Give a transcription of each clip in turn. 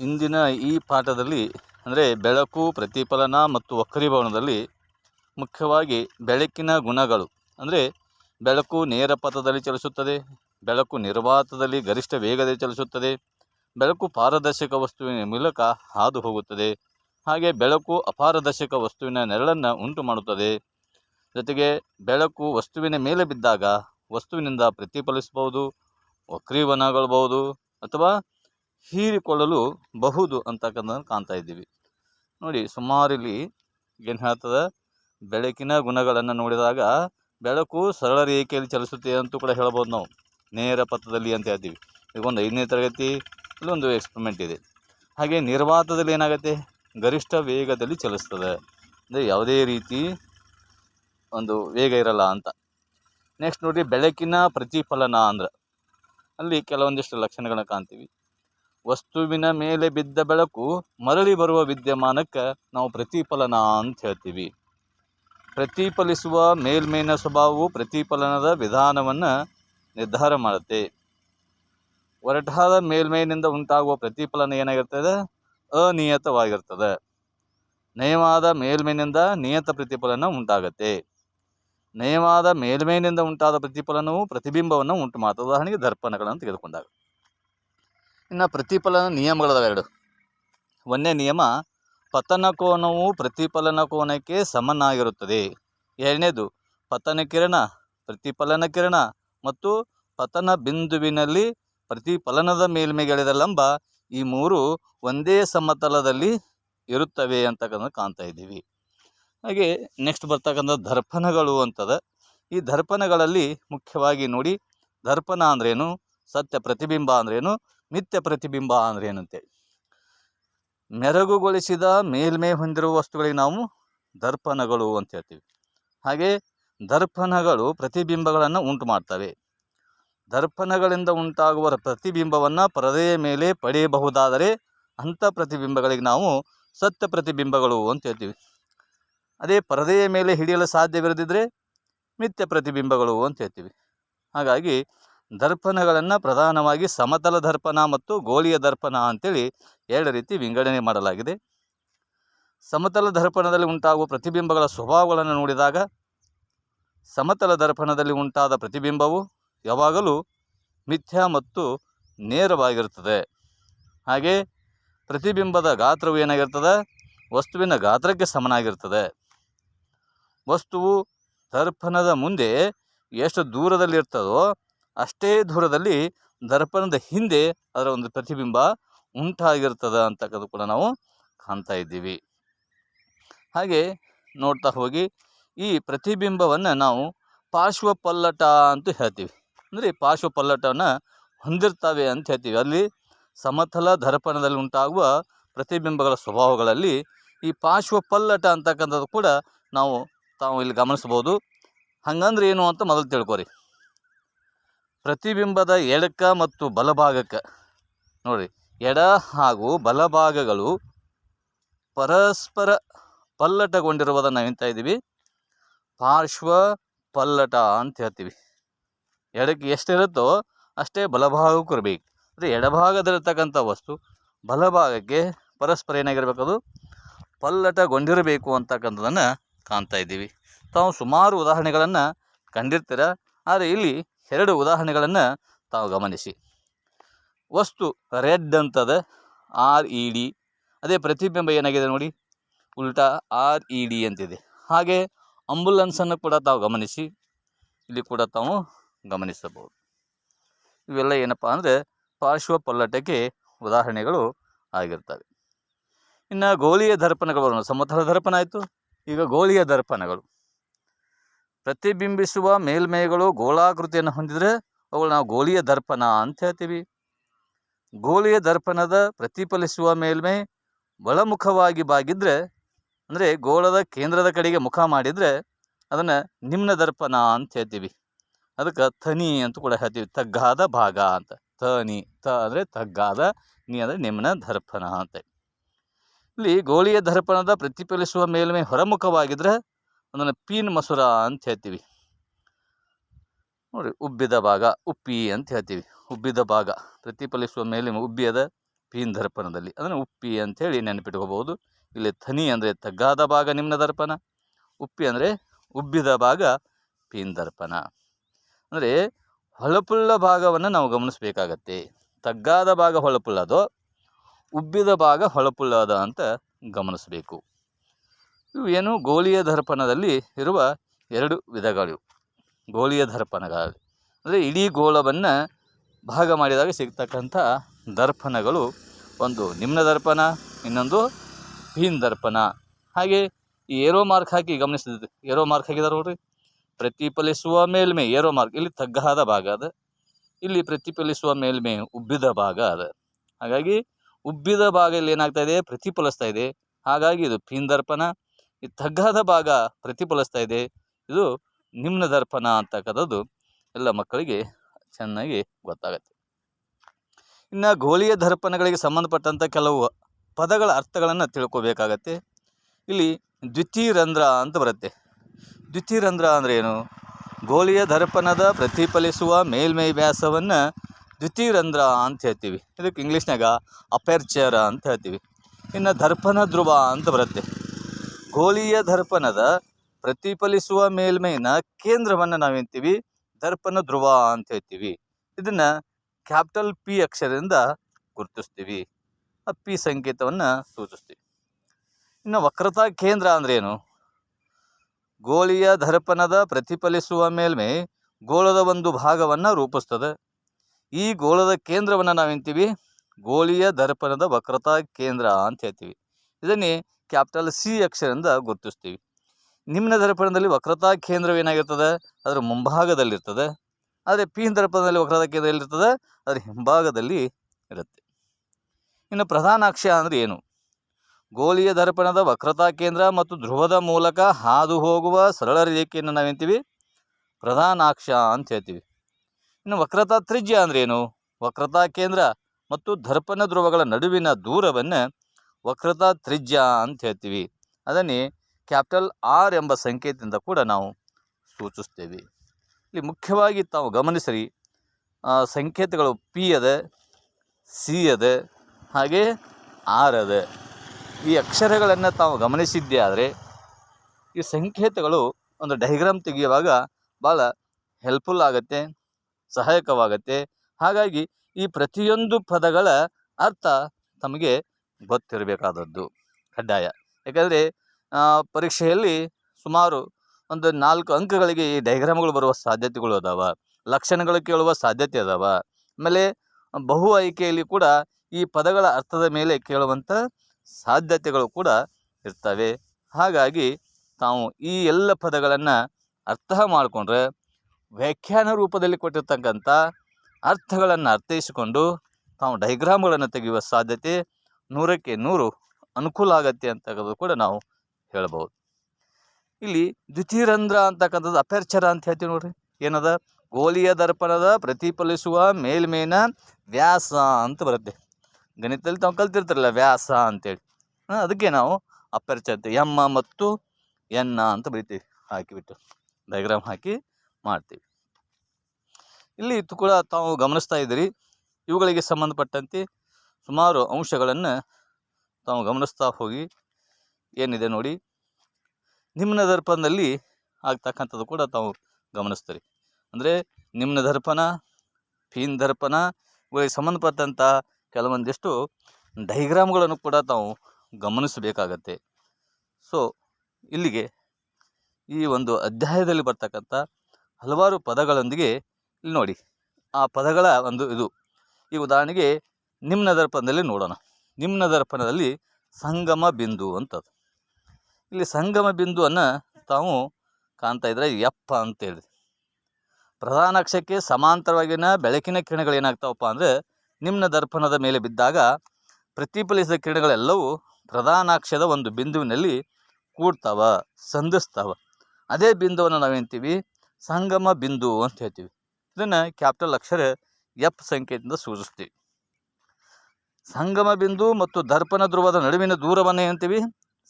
ಇಂದಿನ ಈ ಪಾಠದಲ್ಲಿ, ಅಂದರೆ ಬೆಳಕು, ಪ್ರತಿಫಲನ ಮತ್ತು ವಕ್ರೀಭವನದಲ್ಲಿ ಮುಖ್ಯವಾಗಿ ಬೆಳಕಿನ ಗುಣಗಳು. ಅಂದರೆ ಬೆಳಕು ನೇರ ಪಥದಲ್ಲಿ ಚಲಿಸುತ್ತದೆ, ಬೆಳಕು ನಿರ್ವಾತದಲ್ಲಿ ಗರಿಷ್ಠ ವೇಗದಲ್ಲಿ ಚಲಿಸುತ್ತದೆ, ಬೆಳಕು ಪಾರದರ್ಶಕ ವಸ್ತುವಿನ ಮೂಲಕ ಹಾದು ಹೋಗುತ್ತದೆ, ಹಾಗೆ ಬೆಳಕು ಅಪಾರದರ್ಶಕ ವಸ್ತುವಿನ ನೆರಳನ್ನು ಉಂಟು ಮಾಡುತ್ತದೆ. ಜೊತೆಗೆ ಬೆಳಕು ವಸ್ತುವಿನ ಮೇಲೆ ಬಿದ್ದಾಗ ವಸ್ತುವಿನಿಂದ ಪ್ರತಿಫಲಿಸಬಹುದು ವಕ್ರೀವನಗೊಳ್ಬಹುದು ಅಥವಾ ಹೀರಿಕೊಳ್ಳಲು ಬಹುದು ಅಂತಕ್ಕಂಥದ್ದನ್ನು ಕಾಣ್ತಾ ಇದ್ದೀವಿ. ನೋಡಿ ಸುಮಾರು ಇಲ್ಲಿ ಏನು ಹೇಳ್ತದೆ? ಬೆಳಕಿನ ಗುಣಗಳನ್ನು ನೋಡಿದಾಗ ಬೆಳಕು ಸರಳ ರೇಖೆಯಲ್ಲಿ ಚಲಿಸುತ್ತೆ ಅಂತೂ ಕೂಡ ಹೇಳ್ಬೋದು ನಾವು. ನೇರ ಪಥದಲ್ಲಿ ಅಂತ ಹೇಳ್ತೀವಿ. ಈಗ ಒಂದು ಐದನೇ ತರಗತಿ ಇಲ್ಲೊಂದು ಎಕ್ಸ್ಪರಿಮೆಂಟ್ ಇದೆ. ಹಾಗೆ ನಿರ್ವಾತದಲ್ಲಿ ಏನಾಗುತ್ತೆ? ಗರಿಷ್ಠ ವೇಗದಲ್ಲಿ ಚಲಿಸ್ತದೆ. ಅಂದರೆ ಯಾವುದೇ ರೀತಿ ಒಂದು ವೇಗ ಇರಲ್ಲ ಅಂತ. ನೆಕ್ಸ್ಟ್ ನೋಡಿ, ಬೆಳಕಿನ ಪ್ರತಿಫಲನ ಅಂದ್ರೆ. ಅಲ್ಲಿ ಕೆಲವೊಂದಿಷ್ಟು ಲಕ್ಷಣಗಳನ್ನ ಕಾಣ್ತೀವಿ. ವಸ್ತುವಿನ ಮೇಲೆ ಬಿದ್ದ ಬೆಳಕು ಮರಳಿ ಬರುವ ವಿದ್ಯಮಾನಕ್ಕೆ ನಾವು ಪ್ರತಿಫಲನ ಅಂತ ಹೇಳ್ತೀವಿ. ಪ್ರತಿಫಲಿಸುವ ಮೇಲ್ಮೈನ ಸ್ವಭಾವವು ಪ್ರತಿಫಲನದ ವಿಧಾನವನ್ನು ನಿರ್ಧಾರ ಮಾಡುತ್ತೆ. ಒರಟಾದ ಮೇಲ್ಮೈನಿಂದ ಉಂಟಾಗುವ ಪ್ರತಿಫಲನ ಏನಾಗಿರ್ತದೆ? ಅನಿಯತವಾಗಿರ್ತದೆ. ನಯವಾದ ಮೇಲ್ಮೈನಿಂದ ನಿಯತ ಪ್ರತಿಫಲನ ಉಂಟಾಗತ್ತೆ. ನಯವಾದ ಮೇಲ್ಮೈನಿಂದ ಉಂಟಾದ ಪ್ರತಿಫಲನವು ಪ್ರತಿಬಿಂಬವನ್ನು ಉಂಟು ಮಾಡ್ತದೆ ಉದಾಹರಣೆಗೆ ದರ್ಪಣಗಳನ್ನು ತೆಗೆದುಕೊಂಡಾಗ. ಇನ್ನು ಪ್ರತಿಫಲನ ನಿಯಮಗಳದಾವೆ ಎರಡು. ಒಂದೇ ನಿಯಮ, ಪತನ ಕೋನವು ಪ್ರತಿಫಲನ ಕೋನಕ್ಕೆ ಸಮನಾಗಿರುತ್ತದೆ. ಎರಡನೇದು, ಪತನ ಕಿರಣ, ಪ್ರತಿಫಲನ ಕಿರಣ ಮತ್ತು ಪತನ ಬಿಂದುವಿನಲ್ಲಿ ಪ್ರತಿಫಲನದ ಮೇಲ್ಮೈಗಳಿದ ಲಂಬ ಈ ಮೂರು ಒಂದೇ ಸಮತಲದಲ್ಲಿ ಇರುತ್ತವೆ ಅಂತಕ್ಕಂಥ ಕಾಣ್ತಾ ಇದ್ದೀವಿ. ಹಾಗೆ ನೆಕ್ಸ್ಟ್ ಬರ್ತಕ್ಕಂಥ ದರ್ಪಣಗಳು ಅಂತದ. ಈ ದರ್ಪಣಗಳಲ್ಲಿ ಮುಖ್ಯವಾಗಿ ನೋಡಿ, ದರ್ಪಣ ಅಂದ್ರೇನು, ಸತ್ಯ ಪ್ರತಿಬಿಂಬ ಅಂದ್ರೇನು ಮಿಥ್ಯ ಪ್ರತಿಬಿಂಬ ಅಂದ್ರೇನು ಅಂತೇಳಿ ಮೆರಗುಗೊಳಿಸಿದ ಮೇಲ್ಮೈ ಹೊಂದಿರುವ ವಸ್ತುಗಳಿಗೆ ನಾವು ದರ್ಪಣಗಳು ಅಂತ ಹೇಳ್ತೀವಿ. ಹಾಗೆ ದರ್ಪಣಗಳು ಪ್ರತಿಬಿಂಬಗಳನ್ನು ಉಂಟು ಮಾಡ್ತವೆ. ದರ್ಪಣಗಳಿಂದ ಉಂಟಾಗುವ ಪ್ರತಿಬಿಂಬವನ್ನು ಪರದೆಯ ಮೇಲೆ ಪಡೆಯಬಹುದಾದರೆ ಅಂಥ ಪ್ರತಿಬಿಂಬಗಳಿಗೆ ನಾವು ಸತ್ಯ ಪ್ರತಿಬಿಂಬಗಳು ಅಂತ ಹೇಳ್ತೀವಿ. ಅದೇ ಪರದೆಯ ಮೇಲೆ ಹಿಡಿಯಲು ಸಾಧ್ಯವಿರದಿದ್ದರೆ ಮಿಥ್ಯ ಪ್ರತಿಬಿಂಬಗಳು ಅಂತ ಹೇಳ್ತೀವಿ. ಹಾಗಾಗಿ ದರ್ಪಣಗಳನ್ನು ಪ್ರಧಾನವಾಗಿ ಸಮತಲ ದರ್ಪಣ ಮತ್ತು ಗೋಳಿಯ ದರ್ಪಣ ಅಂತೇಳಿ ಎರಡು ರೀತಿ ವಿಂಗಡಣೆ ಮಾಡಲಾಗಿದೆ. ಸಮತಲ ದರ್ಪಣದಲ್ಲಿ ಉಂಟಾಗುವ ಪ್ರತಿಬಿಂಬಗಳ ಸ್ವಭಾವಗಳನ್ನು ನೋಡಿದಾಗ ಸಮತಲ ದರ್ಪಣದಲ್ಲಿ ಉಂಟಾದ ಪ್ರತಿಬಿಂಬವು ಯಾವಾಗಲೂ ಮಿಥ್ಯ ಮತ್ತು ನೇರವಾಗಿರುತ್ತದೆ. ಹಾಗೆ ಪ್ರತಿಬಿಂಬದ ಗಾತ್ರವು ಏನಾಗಿರ್ತದೆ? ವಸ್ತುವಿನ ಗಾತ್ರಕ್ಕೆ ಸಮನಾಗಿರ್ತದೆ. ವಸ್ತುವು ದರ್ಪಣದ ಮುಂದೆ ಎಷ್ಟು ದೂರದಲ್ಲಿರ್ತದೋ ಅಷ್ಟೇ ದೂರದಲ್ಲಿ ದರ್ಪಣದ ಹಿಂದೆ ಅದರ ಒಂದು ಪ್ರತಿಬಿಂಬ ಉಂಟಾಗಿರ್ತದೆ ಅಂತಕ್ಕದ್ದು ಕೂಡ ನಾವು ಕಾಣ್ತಾ ಇದ್ದೀವಿ. ಹಾಗೆ ನೋಡ್ತಾ ಹೋಗಿ, ಈ ಪ್ರತಿಬಿಂಬವನ್ನು ನಾವು ಪಾರ್ಶ್ವ ಪಲ್ಲಟ ಅಂತ ಹೇಳ್ತೀವಿ. ಅಂದರೆ ಪಾರ್ಶ್ವ ಪಲ್ಲಟವನ್ನು ಹೊಂದಿರ್ತವೆ ಅಂತ ಹೇಳ್ತೀವಿ. ಅಲ್ಲಿ ಸಮತಲ ದರ್ಪಣದಲ್ಲಿ ಉಂಟಾಗುವ ಪ್ರತಿಬಿಂಬಗಳ ಸ್ವಭಾವಗಳಲ್ಲಿ ಈ ಪಾರ್ಶ್ವ ಪಲ್ಲಟ ಅಂತಕ್ಕಂಥದ್ದು ಕೂಡ ನಾವು ತಾವು ಇಲ್ಲಿ ಗಮನಿಸ್ಬೋದು ಹಂಗಂದ್ರೆ ಏನು ಅಂತ ಮೊದಲು ತಿಳ್ಕೊರಿ. ಪ್ರತಿಬಿಂಬದ ಎಡಕ ಮತ್ತು ಬಲಭಾಗಕ್ಕೆ ನೋಡಿ, ಎಡ ಹಾಗೂ ಬಲಭಾಗಗಳು ಪರಸ್ಪರ ಪಲ್ಲಟಗೊಂಡಿರುವುದನ್ನು ನಾವೆಂತ ಇದ್ದೀವಿ. ಪಾರ್ಶ್ವ ಪಲ್ಲಟ ಅಂತ ಹೇಳ್ತೀವಿ. ಎಡಕ್ಕೆ ಎಷ್ಟಿರುತ್ತೋ ಅಷ್ಟೇ ಬಲಭಾಗಕ್ಕೂ ಇರಬೇಕು. ಅಂದರೆ ಎಡಭಾಗದಲ್ಲಿರ್ತಕ್ಕಂಥ ವಸ್ತು ಬಲಭಾಗಕ್ಕೆ ಪರಸ್ಪರ ಏನಾಗಿರ್ಬೇಕು ಅದು? ಪಲ್ಲಟಗೊಂಡಿರಬೇಕು ಅಂತಕ್ಕಂಥದ್ದನ್ನು ಕಾಣ್ತಾ ಇದ್ದೀವಿ. ತಾವು ಸುಮಾರು ಉದಾಹರಣೆಗಳನ್ನು ಕಂಡಿರ್ತೀರ? ಆದರೆ ಇಲ್ಲಿ ಎರಡು ಉದಾಹರಣೆಗಳನ್ನು ತಾವು ಗಮನಿಸಿ. ವಸ್ತು ರೆಡ್ ಅಂತದ, ಆರ್ ಇ ಡಿ. ಅದೇ ಪ್ರತಿಬಿಂಬ ಏನಾಗಿದೆ ನೋಡಿ? ಉಲ್ಟಾ ಆರ್ ಇ ಡಿ ಅಂತಿದೆ. ಹಾಗೆ ಅಂಬುಲೆನ್ಸನ್ನು ಕೂಡ ತಾವು ಗಮನಿಸಿ, ಇಲ್ಲಿ ಕೂಡ ತಾವು ಗಮನಿಸಬಹುದು. ಇವೆಲ್ಲ ಏನಪ್ಪ ಅಂದರೆ ಪಾರ್ಶ್ವ ಪಲ್ಲಟಕ್ಕೆ ಉದಾಹರಣೆಗಳು ಆಗಿರ್ತವೆ. ಇನ್ನು ಗೋಳಿಯ ದರ್ಪಣಗಳು, ಸಮತಲ ದರ್ಪಣ ಆಯಿತು. ಈಗ ಗೋಳಿಯ ದರ್ಪಣಗಳು. ಪ್ರತಿಬಿಂಬಿಸುವ ಮೇಲ್ಮೈಗಳು ಗೋಳಾಕೃತಿಯನ್ನು ಹೊಂದಿದರೆ ಅವುಗಳು ನಾವು ಗೋಲಿಯ ದರ್ಪಣ ಅಂತ ಹೇಳ್ತೀವಿ. ಗೋಲಿಯ ದರ್ಪಣದ ಪ್ರತಿಫಲಿಸುವ ಮೇಲ್ಮೈ ಒಳಮುಖವಾಗಿ ಬಾಗಿದ್ರೆ, ಅಂದರೆ ಗೋಳದ ಕೇಂದ್ರದ ಕಡೆಗೆ ಮುಖ ಮಾಡಿದರೆ ಅದನ್ನು ನಿಮ್ನ ದರ್ಪಣ ಅಂತ ಹೇಳ್ತೀವಿ. ಅದಕ್ಕೆ ಥನಿ ಅಂತ ಕೂಡ ಹೇಳ್ತೀವಿ. ತಗ್ಗಾದ ಭಾಗ ಅಂತ. ತನಿ ತ ಅಂದರೆ ತಗ್ಗಾದ, ನೀ ಅಂದರೆ ನಿಮ್ನ ದರ್ಪಣ ಅಂತ. ಇಲ್ಲಿ ಗೋಳಿಯ ದರ್ಪಣದ ಪ್ರತಿಫಲಿಸುವ ಮೇಲ್ಮೈ ಹೊರಮುಖವಾಗಿದ್ರೆ ಅದನ್ನು ಪೀನ್ ಮಸೂರ ಅಂತ ಹೇಳ್ತೀವಿ. ನೋಡಿ, ಉಬ್ಬಿದ ಭಾಗ, ಉಪ್ಪಿ ಅಂತ ಹೇಳ್ತೀವಿ. ಉಬ್ಬಿದ ಭಾಗ, ಪ್ರತಿಫಲಿಸುವ ಮೇಲೆ ಉಬ್ಬಿ ಅದ ಪೀನ್ ದರ್ಪಣದಲ್ಲಿ. ಅದನ್ನು ಉಪ್ಪಿ ಅಂಥೇಳಿ ನೆನಪಿಟ್ಕೋಬೋದು ಇಲ್ಲಿ ಥನಿ ಅಂದರೆ ತಗ್ಗಾದ ಭಾಗ ನಿಮ್ನ ದರ್ಪಣ, ಉಪ್ಪಿ ಅಂದರೆ ಉಬ್ಬಿದ ಭಾಗ ಪೀನ್ ದರ್ಪಣ. ಅಂದರೆ ಹೊಳಪುಳ್ಳ ಭಾಗವನ್ನು ನಾವು ಗಮನಿಸಬೇಕಾಗತ್ತೆ. ತಗ್ಗಾದ ಭಾಗ ಹೊಳಪುಳ್ಳದೋ, ಉಬ್ಬಿದ ಭಾಗ ಹೊಳಪುಳ್ಳದ ಅಂತ ಗಮನಿಸಬೇಕು. ಇವು ಏನು? ಗೋಳಿಯ ದರ್ಪಣದಲ್ಲಿ ಇರುವ ಎರಡು ವಿಧಗಳು ಗೋಳಿಯ ದರ್ಪಣಗಳು ಅಂದರೆ ಇಡೀ ಗೋಳವನ್ನು ಭಾಗ ಮಾಡಿದಾಗ ಸಿಗ್ತಕ್ಕಂಥ ದರ್ಪಣಗಳು ಒಂದು ನಿಮ್ನ ದರ್ಪಣ, ಇನ್ನೊಂದು ಭೀನ್ ದರ್ಪಣ. ಹಾಗೆ ಈ ಏರೋ ಮಾರ್ಕ್ ಹಾಕಿ ಗಮನಿಸಿದ ಏರೋ ಮಾರ್ಕ್ ಹಾಕಿದಾರೆ ನೋಡ್ರಿ. ಪ್ರತಿಫಲಿಸುವ ಮೇಲ್ಮೆ, ಏರೋ ಮಾರ್ಕ್. ಇಲ್ಲಿ ತಗ್ಗಾದ ಭಾಗ ಅದ. ಇಲ್ಲಿ ಪ್ರತಿಫಲಿಸುವ ಮೇಲ್ಮೆ ಉಬ್ಬಿದ ಭಾಗ ಅದ. ಹಾಗಾಗಿ ಉಬ್ಬಿದ ಭಾಗ ಇಲ್ಲಿ ಏನಾಗ್ತಾ ಇದೆ? ಪ್ರತಿಫಲಿಸ್ತಾ ಇದೆ. ಹಾಗಾಗಿ ಇದು ದರ್ಪಣ. ಈ ತಗ್ಗಾದ ಭಾಗ ಪ್ರತಿಫಲಿಸ್ತಾ ಇದೆ. ಇದು ನಿಮ್ನ ದರ್ಪಣ ಅಂತಕ್ಕಂಥದ್ದು ಎಲ್ಲ ಮಕ್ಕಳಿಗೆ ಚೆನ್ನಾಗಿ ಗೊತ್ತಾಗತ್ತೆ. ಇನ್ನು ಗೋಳಿಯ ದರ್ಪಣಗಳಿಗೆ ಸಂಬಂಧಪಟ್ಟಂಥ ಕೆಲವು ಪದಗಳ ಅರ್ಥಗಳನ್ನು ತಿಳ್ಕೊಬೇಕಾಗತ್ತೆ. ಇಲ್ಲಿ ದ್ವಿತೀರಂಧ್ರ ಅಂತ ಬರುತ್ತೆ. ದ್ವಿತೀರಂಧ್ರ ಅಂದರೆ ಏನು? ಗೋಳಿಯ ದರ್ಪಣದ ಪ್ರತಿಫಲಿಸುವ ಮೇಲ್ಮೈ ವ್ಯಾಸವನ್ನು ದ್ವಿತೀರಂಧ್ರ ಅಂತ ಹೇಳ್ತೀವಿ. ಇದಕ್ಕೆ ಇಂಗ್ಲೀಷ್ನಾಗ ಅಪೆರ್ಚರ್ ಅಂತ ಹೇಳ್ತೀವಿ. ಇನ್ನು ದರ್ಪಣ ಧ್ರುವ ಅಂತ ಬರುತ್ತೆ. ಗೋಳಿಯ ದರ್ಪಣದ ಪ್ರತಿಫಲಿಸುವ ಮೇಲ್ಮೈನ ಕೇಂದ್ರವನ್ನು ನಾವೇಂತೀವಿ ದರ್ಪಣ ಧ್ರುವ ಅಂತ ಹೇಳ್ತೀವಿ. ಇದನ್ನು ಕ್ಯಾಪಿಟಲ್ ಪಿ ಅಕ್ಷರದಿಂದ ಗುರುತಿಸ್ತೀವಿ. ಆ ಪಿ ಸಂಕೇತವನ್ನು ಸೂಚಿಸ್ತೀವಿ. ಇನ್ನು ವಕ್ರತಾ ಕೇಂದ್ರ ಅಂದ್ರೆ ಏನು? ಗೋಳಿಯ ದರ್ಪಣದ ಪ್ರತಿಫಲಿಸುವ ಮೇಲ್ಮೈ ಗೋಳದ ಒಂದು ಭಾಗವನ್ನು ರೂಪಿಸ್ತದೆ. ಈ ಗೋಳದ ಕೇಂದ್ರವನ್ನು ನಾವೇಂತೀವಿ ಗೋಳಿಯ ದರ್ಪಣದ ವಕ್ರತಾ ಕೇಂದ್ರ ಅಂತ ಹೇಳ್ತೀವಿ. ಇದನ್ನೇ ಕ್ಯಾಪಿಟಲ್ ಸಿ ಅಕ್ಷರದಿಂದ ಗುರುತಿಸ್ತೀವಿ. ನಿಮ್ನ ದರ್ಪಣದಲ್ಲಿ ವಕ್ರತಾ ಕೇಂದ್ರವೇನಾಗಿರ್ತದೆ ಅದರ ಮುಂಭಾಗದಲ್ಲಿರ್ತದೆ. ಆದರೆ ಪೀನ್ ದರ್ಪಣದಲ್ಲಿ ವಕ್ರತಾ ಕೇಂದ್ರ ಎಲ್ಲಿರ್ತದೆ? ಅದರ ಹಿಂಭಾಗದಲ್ಲಿ ಇರುತ್ತೆ. ಇನ್ನು ಪ್ರಧಾನ ಅಕ್ಷ ಅಂದರೆ ಏನು? ಗೋಲಿಯ ದರ್ಪಣದ ವಕ್ರತಾ ಕೇಂದ್ರ ಮತ್ತು ಧ್ರುವದ ಮೂಲಕ ಹಾದು ಹೋಗುವ ಸರಳ ರೇಖೆಯನ್ನು ನಾವೇಂತೀವಿ ಪ್ರಧಾನಾಕ್ಷ ಅಂತ ಹೇಳ್ತೀವಿ. ಇನ್ನು ವಕ್ರತಾ ತ್ರಿಜ್ಯ ಅಂದ್ರೆ ಏನು? ವಕ್ರತಾ ಕೇಂದ್ರ ಮತ್ತು ದರ್ಪಣ ಧ್ರುವಗಳ ನಡುವಿನ ದೂರವನ್ನು ವಕ್ರತಾ ತ್ರಿಜ್ಯ ಅಂತ ಹೇಳ್ತೀವಿ. ಅದನ್ನೇ ಕ್ಯಾಪಿಟಲ್ ಆರ್ ಎಂಬ ಸಂಕೇತದಿಂದ ಕೂಡ ನಾವು ಸೂಚಿಸ್ತೇವೆ. ಇಲ್ಲಿ ಮುಖ್ಯವಾಗಿ ತಾವು ಗಮನಿಸಿರಿ ಸಂಕೇತಗಳು ಪಿ ಅದೆ, ಸಿ ಅದೆ, ಹಾಗೆ ಆರ್ ಅದೆ. ಈ ಅಕ್ಷರಗಳನ್ನು ತಾವು ಗಮನಿಸಿದ್ದೇ ಆದರೆ ಈ ಸಂಕೇತಗಳು ಒಂದು ಡೈಗ್ರಾಮ್ ತೆಗೆಯುವಾಗ ಭಾಳ ಹೆಲ್ಪ್ಫುಲ್ ಆಗುತ್ತೆ, ಸಹಾಯಕವಾಗುತ್ತೆ. ಹಾಗಾಗಿ ಈ ಪ್ರತಿಯೊಂದು ಪದಗಳ ಅರ್ಥ ತಮಗೆ ಗೊತ್ತಿರಬೇಕಾದದ್ದು ಕಡ್ಡಾಯ. ಯಾಕಂದರೆ ಪರೀಕ್ಷೆಯಲ್ಲಿ ಸುಮಾರು ಒಂದು ನಾಲ್ಕು ಅಂಕಗಳಿಗೆ ಈ ಡೈಗ್ರಾಮ್ಗಳು ಬರುವ ಸಾಧ್ಯತೆಗಳು ಅದಾವ, ಲಕ್ಷಣಗಳು ಕೇಳುವ ಸಾಧ್ಯತೆ ಅದಾವ. ಆಮೇಲೆ ಬಹು ಆಯ್ಕೆಯಲ್ಲಿ ಕೂಡ ಈ ಪದಗಳ ಅರ್ಥದ ಮೇಲೆ ಕೇಳುವಂಥ ಸಾಧ್ಯತೆಗಳು ಕೂಡ ಇರ್ತವೆ. ಹಾಗಾಗಿ ತಾವು ಈ ಎಲ್ಲ ಪದಗಳನ್ನು ಅರ್ಥ ಮಾಡಿಕೊಂಡ್ರೆ, ವ್ಯಾಖ್ಯಾನ ರೂಪದಲ್ಲಿ ಕೊಟ್ಟಿರ್ತಕ್ಕಂಥ ಅರ್ಥಗಳನ್ನು ಅರ್ಥೈಸಿಕೊಂಡು ತಾವು ಡೈಗ್ರಾಮ್ಗಳನ್ನು ತೆಗೆಯುವ ಸಾಧ್ಯತೆ ನೂರಕ್ಕೆ ನೂರು ಅನುಕೂಲ ಆಗತ್ತೆ ಅಂತಕ್ಕಂಥದ್ದು ಕೂಡ ನಾವು ಹೇಳ್ಬೋದು. ಇಲ್ಲಿ ದ್ವಿತೀರಂಧ್ರ ಅಂತಕ್ಕಂಥದ್ದು ಅಪೆರ್ಚರ ಅಂತ ಹೇಳ್ತೀವಿ ನೋಡ್ರಿ. ಏನದ? ಗೋಲಿಯ ದರ್ಪಣದ ಪ್ರತಿಫಲಿಸುವ ಮೇಲ್ಮೇನ ವ್ಯಾಸ ಅಂತ ಬರುತ್ತೆ. ಗಣಿತದಲ್ಲಿ ತಾವು ಕಲ್ತಿರ್ತಾರಲ್ಲ ವ್ಯಾಸ ಅಂತೇಳಿ. ಅದಕ್ಕೆ ನಾವು ಅಪೆರ್ಚರ್ ಅಂತ ಎಮ್ಮ ಮತ್ತು ಎನ್ನ ಅಂತ ಬರಿತೀವಿ. ಹಾಕಿಬಿಟ್ಟು ಡೈಗ್ರಾಮ್ ಹಾಕಿ ಮಾಡ್ತೀವಿ. ಇಲ್ಲಿ ಇತ್ತು ಕೂಡ ತಾವು ಗಮನಿಸ್ತಾ ಇದ್ದೀರಿ. ಇವುಗಳಿಗೆ ಸಂಬಂಧಪಟ್ಟಂತೆ ಸುಮಾರು ಅಂಶಗಳನ್ನು ತಾವು ಗಮನಿಸ್ತಾ ಹೋಗಿ ಏನಿದೆ ನೋಡಿ. ನಿಮ್ನ ದರ್ಪಣದಲ್ಲಿ ಆಗ್ತಕ್ಕಂಥದ್ದು ಕೂಡ ತಾವು ಗಮನಿಸ್ತೀರಿ. ಅಂದರೆ ನಿಮ್ನ ದರ್ಪಣ ಫೀನ್ ದರ್ಪಣ ಇವುಗಳಿಗೆ ಸಂಬಂಧಪಟ್ಟಂಥ ಕೆಲವೊಂದಿಷ್ಟು ಡೈಗ್ರಾಮ್ಗಳನ್ನು ಕೂಡ ತಾವು ಗಮನಿಸಬೇಕಾಗತ್ತೆ. ಸೊ ಇಲ್ಲಿಗೆ ಈ ಒಂದು ಅಧ್ಯಾಯದಲ್ಲಿ ಬರ್ತಕ್ಕಂಥ ಹಲವಾರು ಪದಗಳೊಂದಿಗೆ ಇಲ್ಲಿ ನೋಡಿ. ಆ ಪದಗಳ ಒಂದು ಇದು. ಈ ಉದಾಹರಣೆಗೆ ನಿಮ್ನ ದರ್ಪಣದಲ್ಲಿ ನೋಡೋಣ. ನಿಮ್ಮ ದರ್ಪಣದಲ್ಲಿ ಸಂಗಮ ಬಿಂದು ಅಂತದು. ಇಲ್ಲಿ ಸಂಗಮ ಬಿಂದುವನ್ನು ತಾವು ಕಾಣ್ತಾ ಇದ್ರೆ ಯಪ್ಪ ಅಂತೇಳಿ ಪ್ರಧಾನ ಅಕ್ಷಕ್ಕೆ ಸಮಾಂತರವಾಗಿನ ಬೆಳಕಿನ ಕಿರಣಗಳು ಏನಾಗ್ತಾವಪ್ಪ ಅಂದರೆ ನಿಮ್ನ ದರ್ಪಣದ ಮೇಲೆ ಬಿದ್ದಾಗ ಪ್ರತಿಫಲಿಸಿದ ಕಿರಣಗಳೆಲ್ಲವೂ ಪ್ರಧಾನಾಕ್ಷದ ಒಂದು ಬಿಂದುವಿನಲ್ಲಿ ಕೂಡ್ತಾವ, ಸಂಧಿಸ್ತಾವ. ಅದೇ ಬಿಂದುವನ್ನು ನಾವೇಂತೀವಿ ಸಂಗಮ ಬಿಂದು ಅಂತ ಹೇಳ್ತೀವಿ. ಇದನ್ನು ಕ್ಯಾಪಿಟಲ್ ಅಕ್ಷರ ಎಫ್ ಸಂಕೇತದಿಂದ ಸೂಚಿಸ್ತೀವಿ. ಸಂಗಮ ಬಿಂದು ಮತ್ತು ದರ್ಪಣ ಧ್ರುವದ ನಡುವಿನ ದೂರವನ್ನು ಏನಂತೀವಿ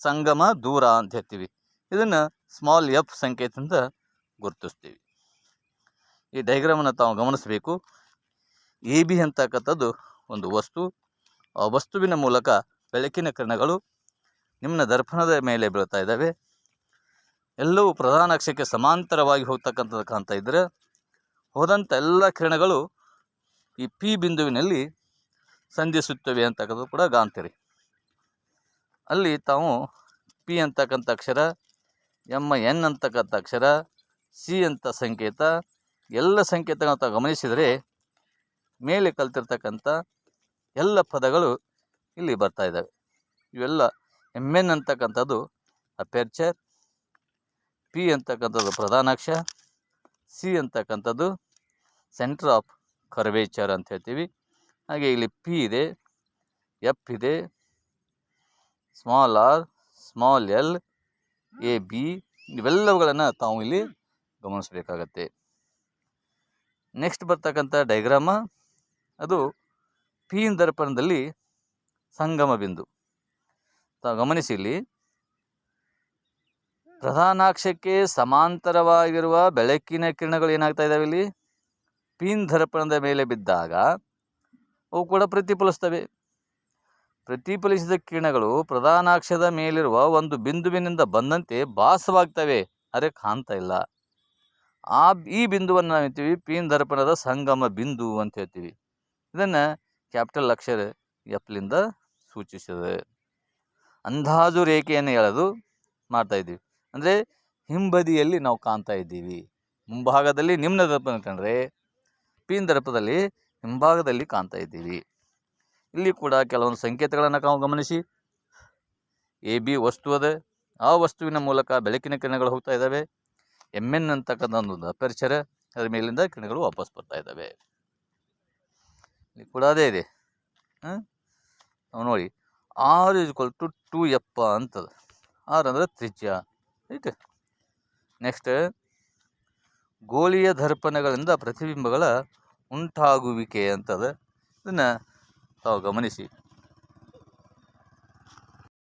ಸಂಗಮ, ದೂರ ಅಂತ ಹೇಳ್ತೀವಿ. ಇದನ್ನು ಸ್ಮಾಲ್ ಎಫ್ ಸಂಕೇತದಿಂದ ಗುರುತಿಸ್ತೀವಿ. ಈ ಡೈಗ್ರಾಮನ್ನು ತಾವು ಗಮನಿಸಬೇಕು. ಎ ಬಿ ಅಂತಕ್ಕಂಥದ್ದು ಒಂದು ವಸ್ತು. ಆ ವಸ್ತುವಿನ ಮೂಲಕ ಬೆಳಕಿನ ಕಿರಣಗಳು ನಿಮ್ಮ ದರ್ಪಣದ ಮೇಲೆ ಬೀಳ್ತಾ ಇದ್ದಾವೆ. ಎಲ್ಲವೂ ಪ್ರಧಾನ ಅಕ್ಷಕ್ಕೆ ಸಮಾಂತರವಾಗಿ ಹೋಗ್ತಕ್ಕಂಥದ್ದು ಕಾಣ್ತಾ ಇದ್ದರೆ ಹೋದಂಥ ಎಲ್ಲ ಕಿರಣಗಳು ಈ ಪಿ ಬಿಂದುವಿನಲ್ಲಿ ಸಂಧಿಸುತ್ತವೆ ಅಂತಕ್ಕಂಥದ್ದು ಕೂಡ ಗಾಂತರಿ. ಅಲ್ಲಿ ತಾವು ಪಿ ಅಂತಕ್ಕಂಥ ಅಕ್ಷರ, ಎಂ ಎನ್ ಅಂತಕ್ಕಂಥ ಅಕ್ಷರ, ಸಿ ಅಂತ ಸಂಕೇತ, ಎಲ್ಲ ಸಂಕೇತಗಳನ್ನು ತಾವು ಗಮನಿಸಿದರೆ ಮೇಲೆ ಕಲ್ತಿರ್ತಕ್ಕಂಥ ಎಲ್ಲ ಪದಗಳು ಇಲ್ಲಿ ಬರ್ತಾ ಇದ್ದಾವೆ. ಇವೆಲ್ಲ ಎಂ ಎನ್ ಅಂತಕ್ಕಂಥದ್ದು ಅಪೆರ್ಚರ್, ಪಿ ಅಂತಕ್ಕಂಥದ್ದು ಪ್ರಧಾನಾಕ್ಷ, ಸಿ ಅಂತಕ್ಕಂಥದ್ದು ಸೆಂಟ್ರ್ ಆಫ್ ಕರ್ವೇಚರ್ ಅಂತ ಹೇಳ್ತೀವಿ. ಹಾಗೆ ಇಲ್ಲಿ ಪಿ ಇದೆ ಎಫ್ ಇದೆ small R small L A B ಇವೆಲ್ಲವುಗಳನ್ನು ತಾವು ಇಲ್ಲಿ ಗಮನಿಸಬೇಕಾಗತ್ತೆ. ನೆಕ್ಸ್ಟ್ ಬರ್ತಕ್ಕಂಥ ಡೈಗ್ರಾಮ ಅದು ಪೀನ್ ದರ್ಪಣದಲ್ಲಿ ಸಂಗಮ ಬಿಂದು. ತಾವು ಗಮನಿಸಿ ಇಲ್ಲಿ. ಪ್ರಧಾನಾಕ್ಷಕ್ಕೆ ಸಮಾಂತರವಾಗಿರುವ ಬೆಳಕಿನ ಕಿರಣಗಳು ಏನಾಗ್ತಾ ಇದ್ದಾವೆ ಇಲ್ಲಿ? ಪೀನ್ ದರ್ಪಣದ ಮೇಲೆ ಬಿದ್ದಾಗ ಅವು ಕೂಡ ಪ್ರತಿಫಲಿಸ್ತವೆ ಪ್ರತಿಫಲಿಸಿದ ಕಿರಣಗಳು ಪ್ರಧಾನಾಕ್ಷದ ಮೇಲಿರುವ ಒಂದು ಬಿಂದುವಿನಿಂದ ಬಂದಂತೆ ಭಾಸವಾಗ್ತವೆ. ಆದರೆ ಕಾಣ್ತಾ ಇಲ್ಲ. ಆ ಈ ಬಿಂದುವನ್ನು ನಾವು ಹೇಳ್ತೀವಿ ಪೀನ್ ದರ್ಪಣದ ಸಂಗಮ ಬಿಂದು ಅಂತ ಹೇಳ್ತೀವಿ. ಇದನ್ನು ಕ್ಯಾಪಿಟಲ್ ಅಕ್ಷರ ಎಪ್ಲಿಂದ ಸೂಚಿಸಿದೆ ಅಂದಾಜು ರೇಖೆಯನ್ನು ಹೇಳೋದು ಮಾಡ್ತಾ ಇದ್ದೀವಿ. ಅಂದರೆ ಹಿಂಬದಿಯಲ್ಲಿ ನಾವು ಕಾಣ್ತಾ ಇದ್ದೀವಿ. ಮುಂಭಾಗದಲ್ಲಿ ನಿಮ್ನ ದರ್ಪಣ ಕಂಡ್ರೆ ಪೀನ್ ದರ್ಪದಲ್ಲಿ ಹಿಂಭಾಗದಲ್ಲಿ ಕಾಣ್ತಾ ಇದ್ದೀವಿ. ಇಲ್ಲಿ ಕೂಡ ಕೆಲವೊಂದು ಸಂಕೇತಗಳನ್ನು ನಾವು ಗಮನಿಸಿ. ಎ, ಬಿ ವಸ್ತು ಅದ. ಆ ವಸ್ತುವಿನ ಮೂಲಕ ಬೆಳಕಿನ ಕಿರಣಗಳು ಹೋಗ್ತಾ ಇದ್ದಾವೆ. ಎಂ, ಎನ್ ಅಂತಕ್ಕಂಥ ಒಂದು ಅಪರಿಚರ, ಅದರ ಮೇಲಿಂದ ಕಿರಣಗಳು ವಾಪಸ್ ಬರ್ತಾ ಇದ್ದಾವೆ. ಇಲ್ಲಿ ಕೂಡ ಅದೇ ಇದೆ. ಹಾಂ? ನೋಡಿ. R is equal to two F ಅಂತದ. ಆರ್ ಅಂದರೆ ತ್ರಿಜ್ಯ. ರೈಟ್ ನೆಕ್ಸ್ಟ್, ಗೋಳಿಯ ದರ್ಪಣಗಳಿಂದ ಪ್ರತಿಬಿಂಬಗಳ ಉಂಟಾಗುವಿಕೆ ಅಂತದ ಇದನ್ನು ತಾವು ಗಮನಿಸಿ.